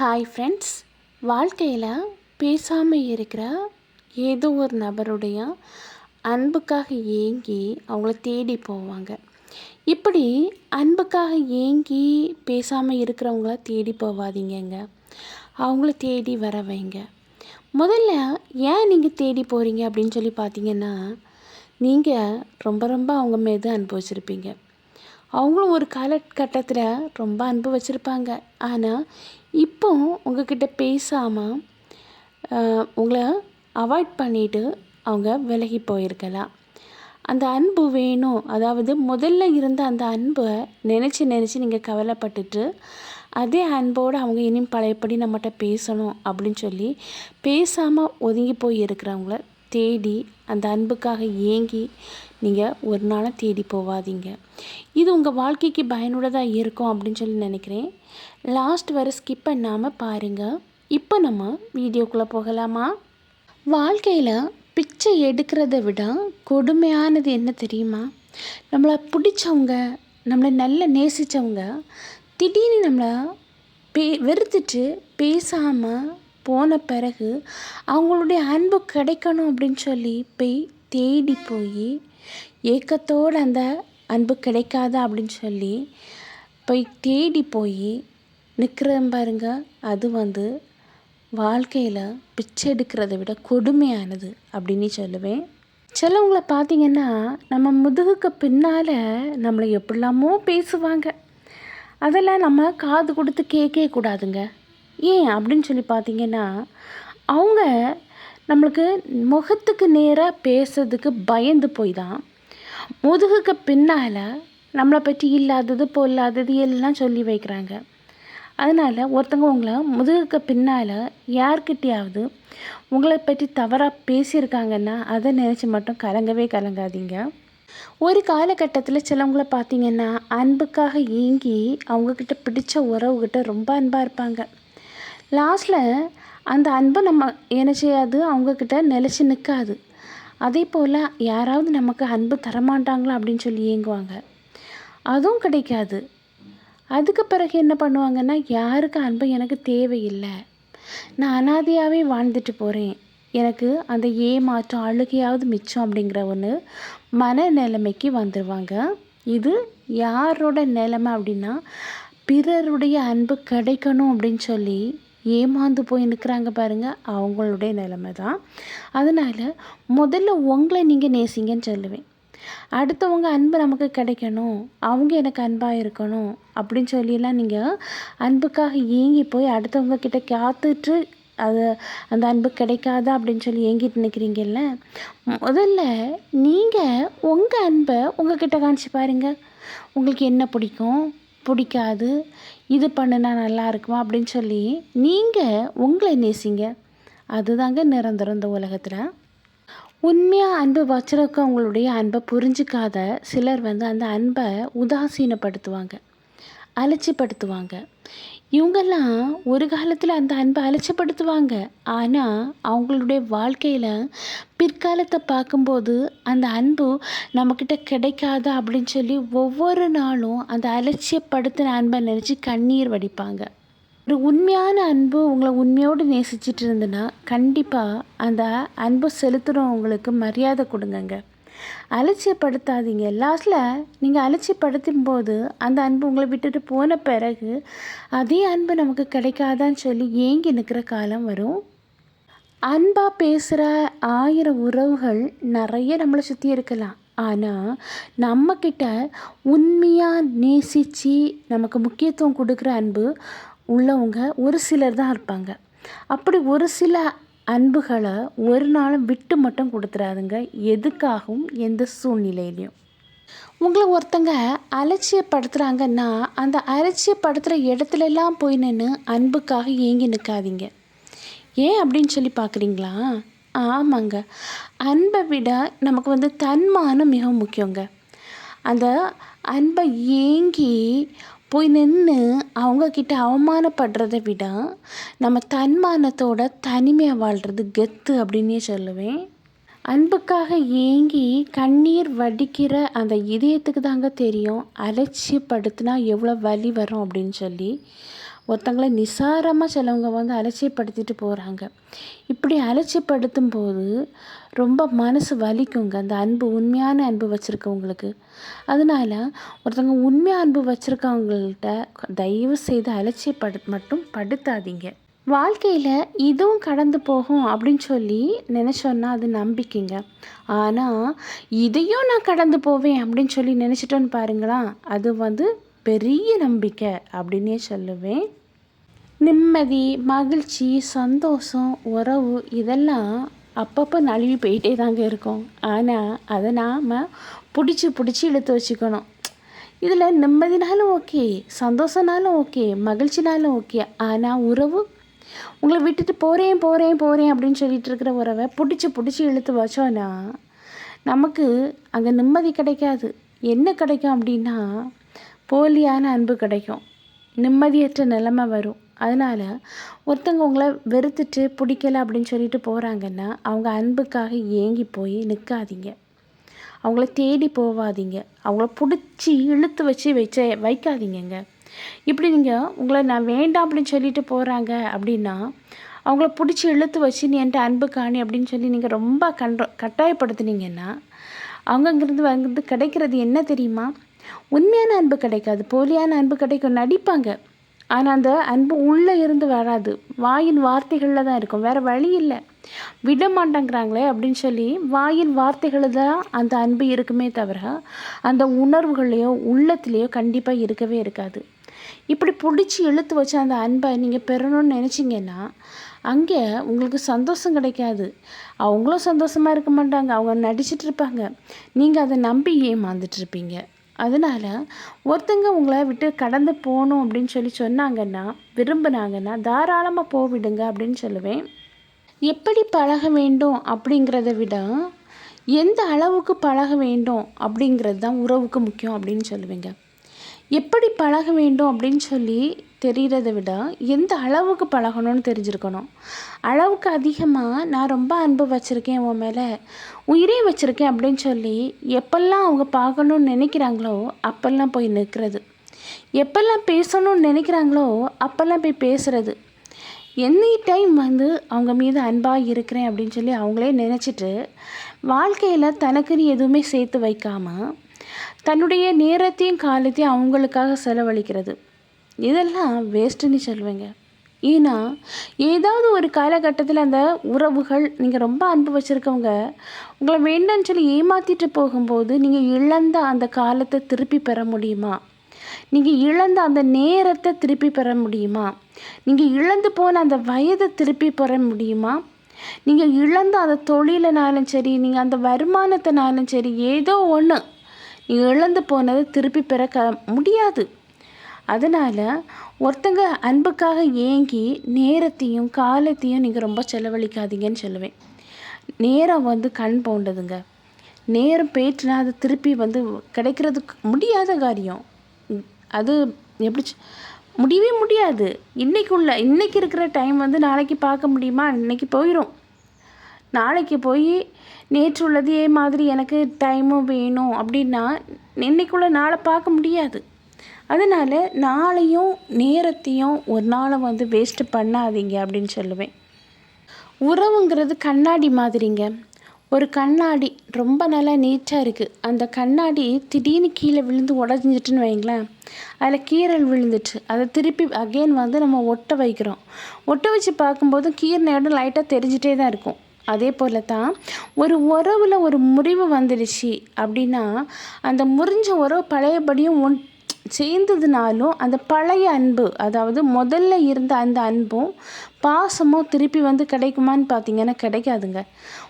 Hi friends வாழ்க்கையில் பேசாமல் இருக்கிற ஏதோ ஒரு நபருடைய அன்புக்காக ஏங்கி அவங்கள தேடி போவாங்க. இப்படி அன்புக்காக ஏங்கி பேசாமல் இருக்கிறவங்கள தேடி போகாதீங்கங்க அவங்கள தேடி வர வைங்க முதல்ல ஏன் நீங்கள் தேடி போகிறீங்க அப்படின்னு சொல்லி பார்த்தீங்கன்னா நீங்கள் ரொம்ப ரொம்ப அவங்க மீது அனுபவிச்சிருப்பீங்க அவங்களும் ஒரு காலகட்டத்தில் ரொம்ப அன்பு வச்சுருப்பாங்க. ஆனால் இப்போ உங்ககிட்ட பேசாமல் உங்களை அவாய்ட் பண்ணிவிட்டு அவங்க விலகி போயிருக்கலாம். அந்த அன்பு வேணும். அதாவது முதல்ல இருந்த அந்த அன்பை நினச்சி நினச்சி நீங்கள் கவலைப்பட்டுட்டு அதே அன்போடு அவங்க இனியும் பழையபடி நம்மகிட்ட பேசணும் அப்படின்னு சொல்லி பேசாமல் ஒதுங்கி போய் இருக்கிறவங்கள தேடி அந்த அன்புக்காக ஏங்கி நீங்கள் ஒரு நாளும் தேடி போகாதீங்க இது உங்கள் வாழ்க்கைக்கு பயனுள்ளதாக இருக்கும் அப்படின்னு சொல்லி நினைக்கிறேன். லாஸ்ட் வரை ஸ்கிப் பண்ணாமல் பாருங்கள் இப்போ நம்ம வீடியோக்குள்ளே போகலாமா? வாழ்க்கையில் பிச்சை எடுக்கிறத விட கொடுமையானது என்ன தெரியுமா? நம்மளை பிடிச்சவங்க நம்மளை நல்லா நேசித்தவங்க திடீர்னு நம்மளை பே வெறுத்துட்டு பேசாமல் போன பிறகு அவங்களுடைய அன்பு கிடைக்கணும் அப்படின்னு சொல்லி போய் தேடி போய் ஏக்கத்தோடு அந்த அன்பு கிடைக்காதா அப்படின்னு சொல்லி போய் தேடி போய் நிற்கிறேன் பாருங்க. அது வந்து வாழ்க்கையில் பிச்சை எடுக்கிறத விட கொடுமையானது அப்படின்னு சொல்லுவேன். சிலவங்களை பார்த்தீங்கன்னா நம்ம முதுகுக்கு பின்னால் நம்மளை எப்படிலாமோ பேசுவாங்க. அதெல்லாம் நம்ம காது கொடுத்து கேட்கவே கூடாதுங்க. ஏன் அப்படின்னு சொல்லி பார்த்தீங்கன்னா அவங்க நம்மளுக்கு முகத்துக்கு நேராக பேசுறதுக்கு பயந்து போய் தான் முதுகுக்கு பின்னால் நம்மளை பற்றி இல்லாதது பொல்லாதது எல்லாம் சொல்லி வைக்கிறாங்க. அதனால் ஒருத்தங்க உங்களை முதுகுக்கு பின்னால் யார்கிட்டையாவது உங்களை பற்றி தவறாக பேசியிருக்காங்கன்னா அதை நினச்சி மட்டும் கலங்கவே கலங்காதீங்க. ஒரு காலகட்டத்தில் சிலவங்கள பார்த்தீங்கன்னா அன்புக்காக ஏங்கி அவங்கக்கிட்ட பிடிச்ச உறவுகிட்ட ரொம்ப அன்பாக இருப்பாங்க. லாஸ்ட்டில் அந்த அன்பை நம்ம என்ன செய்யாது அவங்கக்கிட்ட நிலச்சி நிற்காது அதே போல் யாராவது நமக்கு அன்பு தரமாட்டாங்களா அப்படின்னு சொல்லி ஏங்குவாங்க. அதுவும் கிடைக்காது. அதுக்கு பிறகு என்ன பண்ணுவாங்கன்னா யாருக்கு அன்பு எனக்கு தேவையில்லை. நான் அனாதையாகவே வாழ்ந்துட்டு போகிறேன் எனக்கு அந்த ஏமாற்றம் அழுகையாவது மிச்சம் அப்படிங்கிற ஒன்று மன நிலைமைக்கு வந்துடுவாங்க இது யாரோட நிலைமை அப்படின்னா பிறருடைய அன்பு கிடைக்கணும் அப்படின்னு சொல்லி ஏமாந்து போய் நிற்கிறாங்க பாருங்கள் அவங்களுடைய நிலைமை தான் அதனால் முதல்ல உங்களை நீங்கள் நேசிங்கன்னு சொல்லுவேன். அடுத்தவங்க அன்பு நமக்கு கிடைக்கணும் அவங்க எனக்கு அன்பாக இருக்கணும் அப்படின்னு சொல்லியெல்லாம் நீங்கள் அன்புக்காக ஏங்கி போய் அடுத்தவங்க கிட்ட காத்துட்டு அது அந்த அன்பு கிடைக்காதா அப்படின்னு சொல்லி ஏங்கிட்டு நிற்கிறீங்கல்ல முதல்ல நீங்கள் உங்கள் அன்பை உங்ககிட்ட காமிச்சு பாருங்கள் உங்களுக்கு என்ன பிடிக்கும்? பிடிக்காது. இது பண்ணினா நல்லா இருக்குமா அப்படின்னு சொல்லி நீங்கள் உங்களை நேசிங்க. அதுதாங்க நிரந்தரம் இந்த உலகத்தில். உண்மையாக அன்பு வச்சுருக்கவங்களுடைய அன்பை புரிஞ்சிக்காத சிலர் வந்து அந்த அன்பை உதாசீனப்படுத்துவாங்க அலட்சிப்படுத்துவாங்க இவங்கெல்லாம் ஒரு காலத்தில் அந்த அன்பை அலட்சப்படுத்துவாங்க ஆனால் அவங்களுடைய வாழ்க்கையில் பிற்காலத்தை பார்க்கும்போது அந்த அன்பு நம்மக்கிட்ட கிடைக்காதா அப்படின்னு சொல்லி ஒவ்வொரு நாளும் அந்த அலட்சியப்படுத்தின அன்பை நினச்சி கண்ணீர் வடிப்பாங்க. ஒரு உண்மையான அன்பு உங்களை உண்மையோடு நேசிச்சிட்டு இருந்துன்னா கண்டிப்பாக அந்த அன்பு செலுத்துகிறவங்களுக்கு மரியாதை கொடுங்கங்க. அலட்சியப்படுத்தாதீங்க. லாஸ்ட்டில் நீங்கள் அலட்சியப்படுத்தும் போது அந்த அன்பு உங்களை விட்டுட்டு போன பிறகு அதே அன்பு நமக்கு கிடைக்காதான்னு சொல்லி ஏங்கி நிற்கிற காலம் வரும். அன்பாக பேசுகிற ஆயிரம் உறவுகள் நிறைய நம்மளை சுற்றி இருக்கலாம். ஆனால் நம்மக்கிட்ட உண்மையாக நேசித்து நமக்கு முக்கியத்துவம் கொடுக்குற அன்பு உள்ளவங்க ஒரு சிலர் தான் இருப்பாங்க. அப்படி ஒரு சில அன்புகளை ஒரு நாளும் விட்டு மட்டும் கொடுத்துறாதுங்க. எதுக்காகவும் எந்த சூழ்நிலையிலையும். உங்களை ஒருத்தங்க அலட்சியப்படுத்துகிறாங்கன்னா அந்த அலட்சியப்படுத்துகிற இடத்துலலாம் போய் நின்று அன்புக்காக ஏங்கி நிற்காதீங்க ஏன் அப்படின்னு சொல்லி பார்க்குறீங்களா? ஆமாங்க. அன்பை விட நமக்கு வந்து தன்மானம் மிக முக்கியங்க. அந்த அன்பை ஏங்கி போய் நின்று அவங்கக்கிட்ட அவமானப்படுறதை விட நம்ம தன்மானத்தோட தனிமையாக வாழ்கிறது கெத்து அப்படின்னே சொல்லுவேன். அன்புக்காக ஏங்கி கண்ணீர் வடிக்கிற அந்த இதயத்துக்கு தாங்க தெரியும் அலட்சியப்படுத்தினா எவ்வளோ வலி வரும் அப்படின்னு சொல்லி. ஒருத்தங்களை நிசாரமாக சிலவங்க வந்து அலட்சியப்படுத்திட்டு போகிறாங்க இப்படி அலட்சியப்படுத்தும் போது ரொம்ப மனசு வலிக்குங்க. அந்த அன்பு உண்மையான அன்பு வச்சுருக்கவங்களுக்கு. அதனால் ஒருத்தவங்க உண்மையாக அன்பு வச்சுருக்கவங்கள்ட்ட தயவு செய்து அலட்சியப்படு மட்டும் படுத்தாதீங்க. வாழ்க்கையில் இதுவும் கடந்து போகும் அப்படின்னு சொல்லி நினச்சோன்னா அது நம்பிக்கைங்க. ஆனால் இதையும் நான் கடந்து போவேன் அப்படின்னு சொல்லி நினச்சிட்டோன்னு பாருங்களா அது வந்து பெரிய நம்பிக்கை அப்படின்னே சொல்லுவேன். நிம்மதி மகிழ்ச்சி சந்தோஷம் உறவு இதெல்லாம் அப்பப்போ நழுவி போயிட்டே தாங்க இருக்கும். ஆனால் அதை நாம் பிடிச்சி பிடிச்சி இழுத்து வச்சுக்கணும். இதில் நிம்மதினாலும் ஓகே சந்தோஷனாலும் ஓகே மகிழ்ச்சினாலும் ஓகே. ஆனால் உறவு? உங்களை விட்டுட்டு போகிறேன் போகிறேன் போகிறேன் அப்படின்னு சொல்லிட்டு இருக்கிற உறவை பிடிச்சி பிடிச்சி இழுத்து வச்சோன்னா நமக்கு அங்கே நிம்மதி கிடைக்காது. என்ன கிடைக்கும் அப்படின்னா போலியான அன்பு கிடைக்கும். நிம்மதியற்ற நிலைமை வரும். அதனால் ஒருத்தவங்க உங்களை வெறுத்துட்டு பிடிக்கல அப்படின்னு சொல்லிட்டு போகிறாங்கன்னா அவங்க அன்புக்காக ஏங்கி போய் நிற்காதீங்க அவங்கள தேடி போகாதீங்க அவங்கள பிடிச்சி இழுத்து வச்சு வச்ச வைக்காதீங்கங்க. இப்படி நீங்கள் உங்களை நான் வேண்டாம் அப்படின்னு சொல்லிட்டு போகிறாங்க அப்படின்னா அவங்கள பிடிச்சி இழுத்து வச்சு நீ என்கிட்ட அன்பு காணி அப்படின்னு சொல்லி நீங்கள் ரொம்ப கண்ட கட்டாயப்படுத்துனீங்கன்னா அவங்கங்கிருந்து வந்து கிடைக்கிறது என்ன தெரியுமா? உண்மையான அன்பு கிடைக்காது. போலியான அன்பு கிடைக்கும். நடிப்பாங்க. ஆனால் அந்த அன்பு உள்ளே இருந்து வராது. வாயின் வார்த்தைகளில் தான் இருக்கும். வேறு வழி இல்லை. விட மாட்டேங்கிறாங்களே அப்படின்னு சொல்லி வாயின் வார்த்தைகளில் தான் அந்த அன்பு இருக்குமே தவிர அந்த உணர்வுகளையோ உள்ளத்துலேயோ கண்டிப்பாக இருக்கவே இருக்காது. இப்படி பிடிச்சி இழுத்து வச்ச அந்த அன்பை நீங்கள் பெறணும்னு நினச்சிங்கன்னா அங்கே உங்களுக்கு சந்தோஷம் கிடைக்காது. அவங்களும் சந்தோஷமாக இருக்க மாட்டாங்க. அவங்க நடிச்சிட்டு இருப்பாங்க. நீங்கள் அதை நம்பி ஏமாந்துட்டுருப்பீங்க அதனால் ஒருத்தங்க உங்களை விட்டு கடந்து போகணும் அப்படின்னு சொல்லி சொன்னாங்கன்னா விரும்பினாங்கன்னா தாராளமாக போவிடுங்க அப்படின்னு சொல்லுவேன். எப்படி பழக வேண்டும் அப்படிங்கிறத விட எந்த அளவுக்கு பழக வேண்டும் அப்படிங்கிறது தான் உறவுக்கு முக்கியம் அப்படின்னு சொல்லுவேங்க. எப்படி பழக வேண்டும் அப்படின்னு சொல்லி தெரிகிறத விட எந்த அளவுக்கு பழகணும்னு தெரிஞ்சிருக்கணும். அளவுக்கு அதிகமாக நான் ரொம்ப அன்பு வச்சுருக்கேன் உன் மேலே உயிரே வச்சுருக்கேன் அப்படின்னு சொல்லி எப்பெல்லாம் அவங்க பார்க்கணுன்னு நினைக்கிறாங்களோ அப்போல்லாம் போய் நிற்கிறது. எப்பெல்லாம் பேசணும்னு நினைக்கிறாங்களோ அப்போல்லாம் போய் பேசுகிறது எனி டைம் வந்து அவங்க மீது அன்பாக இருக்கிறேன் அப்படின்னு சொல்லி அவங்களே நினச்சிட்டு வாழ்க்கையில் தனக்குன்னு எதுவுமே சேர்த்து வைக்காமல் தன்னுடைய நேரத்தையும் காலத்தையும் அவங்களுக்காக செலவழிக்கிறது. இதெல்லாம் வேஸ்ட்டுன்னு சொல்லுவேங்க ஏன்னா ஏதாவது ஒரு காலகட்டத்தில் அந்த உறவுகள் நீங்கள் ரொம்ப அன்பு வச்சுருக்கவங்க உங்களை வேண்டாம்னு சொல்லி ஏமாற்றிட்டு போகும்போது நீங்கள் இழந்த அந்த காலத்தை திருப்பி பெற முடியுமா? நீங்கள் இழந்த அந்த நேரத்தை திருப்பி பெற முடியுமா? நீங்கள் இழந்து போன அந்த வயதை திருப்பி பெற முடியுமா? நீங்கள் இழந்த அந்த தொழிலினாலும் சரி நீங்கள் அந்த வருமானத்தினாலும் சரி ஏதோ ஒன்று இழந்து போனதை திருப்பி பெற க முடியாது. அதனால் ஒருத்தங்க அன்புக்காக ஏங்கி நேரத்தையும் காலத்தையும் நீங்கள் ரொம்ப செலவழிக்காதீங்கன்னு சொல்லுவேன். நேரம் வந்து கண் போண்டதுங்க. நேரம் போயிட்டுனா அது திருப்பி வந்து கிடைக்கிறதுக்கு முடியாத காரியம். அது எப்படி முடியவே முடியாது. இன்றைக்குள்ள இன்றைக்கி இருக்கிற டைம் வந்து நாளைக்கு பார்க்க முடியுமா? இன்றைக்கி போயிடும் நாளைக்கு போய் நேற்று உள்ளதே மாதிரி எனக்கு டைமும் வேணும் அப்படின்னா இன்னைக்குள்ளே நாளை பார்க்க முடியாது. அதனால் நாளையும் நேரத்தையும் ஒரு நாளை வந்து வேஸ்ட்டு பண்ணாதீங்க அப்படின்னு சொல்லுவேன். உறவுங்கிறது கண்ணாடி மாதிரிங்க. ஒரு கண்ணாடி ரொம்ப நல்லா நீட்டாக இருக்குது அந்த கண்ணாடி திடீர்னு கீழே விழுந்து உடஞ்சிட்டுன்னு வைங்களேன். அதில் கீரல் விழுந்துட்டு அதை திருப்பி அகெயின் வந்து நம்ம ஒட்ட வைக்கிறோம். ஒட்ட வச்சு பார்க்கும்போது கீரின இடம் லைட்டாக தெரிஞ்சிட்டே தான் இருக்கும். அதே போல் தான் ஒரு உறவில் ஒரு முறிவு வந்துடுச்சு அப்படின்னா அந்த முறிஞ்ச உறவு பழையபடியும் ஒன் சேர்ந்ததுனாலும் அந்த பழைய அன்பு அதாவது முதல்ல இருந்த அந்த அன்பும் பாசமும் திருப்பி வந்து கிடைக்குமான்னு பார்த்தீங்கன்னா கிடைக்காதுங்க.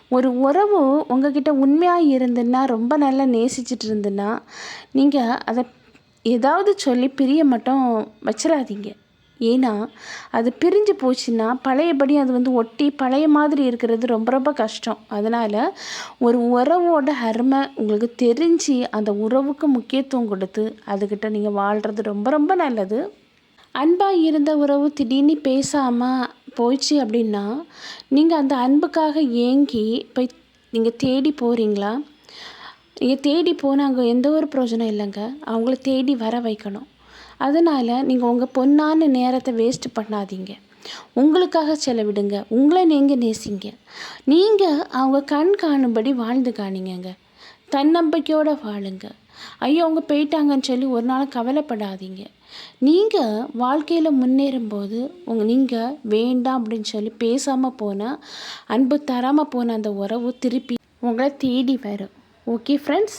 ஒரு உறவு உங்ககிட்ட உண்மையாக இருந்துன்னா ரொம்ப நல்லா நேசிச்சிட்டு இருந்துன்னா நீங்கள் அதை ஏதாவது சொல்லி பிரிய மட்டும் வச்சிடாதீங்க ஏன்னா அது பிரிஞ்சு போச்சுன்னா பழையபடி அது வந்து ஒட்டி பழைய மாதிரி இருக்கிறது ரொம்ப ரொம்ப கஷ்டம். அதனால் ஒரு உறவோட அருமை உங்களுக்கு தெரிஞ்சு அந்த உறவுக்கு முக்கியத்துவம் கொடுத்து அதுக்கிட்ட நீங்கள் வாழ்கிறது ரொம்ப ரொம்ப நல்லது. அன்பாக இருந்த உறவு திடீர்னு பேசாமல் போயிடுச்சு அப்படின்னா நீங்கள் அந்த அன்புக்காக ஏங்கி போய் நீங்கள் தேடி போகிறீங்களா நீங்கள் தேடி போனால் அங்கே எந்த ஒரு பிரயோஜனம் இல்லைங்க. அவங்கள தேடி வர வைக்கணும். அதனால் நீங்கள் உங்கள் பொண்ணான நேரத்தை வேஸ்ட் பண்ணாதீங்க. உங்களுக்காக செலவிடுங்க. உங்களை நீங்கள் நேசிங்க. நீங்கள் அவங்க கண் காணும்படி வாழ்ந்து காணிங்கங்க. தன்னம்பிக்கையோடு வாழுங்க. ஐயோ அவங்க போயிட்டாங்கன்னு சொல்லி ஒரு நாள் கவலைப்படாதீங்க. நீங்கள் வாழ்க்கையில் முன்னேறும்போது உங்கள் நீங்கள் வேண்டாம் அப்படின்னு சொல்லி பேசாமல் போனால் அன்பு தராமல் போன அந்த உறவு திருப்பி உங்களை தேடி வரும். Okay friends